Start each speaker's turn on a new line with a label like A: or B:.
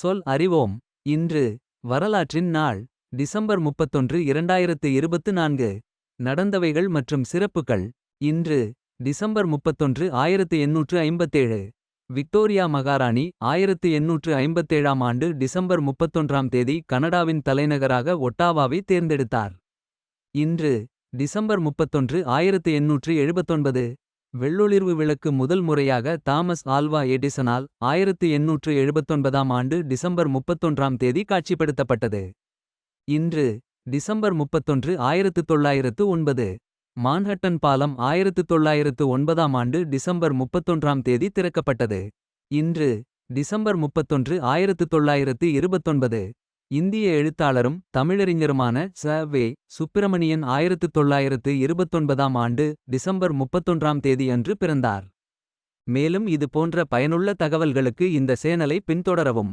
A: சொல் அறிவோம். இன்று வரலாற்றின் நாள் டிசம்பர் முப்பத்தொன்று இரண்டாயிரத்து இருபத்து நான்கு. நடந்தவைகள் மற்றும் சிறப்புகள் இன்று டிசம்பர் முப்பத்தொன்று ஆயிரத்து எண்ணூற்று ஐம்பத்தேழு. விக்டோரியா மகாராணி ஆயிரத்து எண்ணூற்று ஐம்பத்தேழாம் ஆண்டு டிசம்பர் முப்பத்தொன்றாம் தேதி கனடாவின் தலைநகராக ஒட்டாவாவை தேர்ந்தெடுத்தார். இன்று டிசம்பர் முப்பத்தொன்று ஆயிரத்து எண்ணூற்று எழுபத்தொன்பது. வெள்ளொளிர்வு விளக்கு முதல் முறையாக தாமஸ் ஆல்வா எடிசனால் ஆயிரத்து எண்ணூற்று எழுபத்தொன்பதாம் ஆண்டு டிசம்பர் முப்பத்தொன்றாம் தேதி காட்சிப்படுத்தப்பட்டது. இன்று டிசம்பர் முப்பத்தொன்று ஆயிரத்து தொள்ளாயிரத்து ஒன்பது. மான்ஹட்டன் பாலம் ஆயிரத்து தொள்ளாயிரத்து ஒன்பதாம் ஆண்டு டிசம்பர் முப்பத்தொன்றாம் தேதி திறக்கப்பட்டது. இன்று டிசம்பர் முப்பத்தொன்று ஆயிரத்து தொள்ளாயிரத்து இருபத்தொன்பது. இந்திய எழுத்தாளரும் தமிழறிஞருமான ச. வே. சுப்பிரமணியன் ஆயிரத்து தொள்ளாயிரத்து இருபத்தொன்பதாம் ஆண்டு டிசம்பர் முப்பத்தொன்றாம் தேதி அன்று பிறந்தார். மேலும் இது போன்ற பயனுள்ள தகவல்களுக்கு இந்த சேனலை பின்தொடரவும்.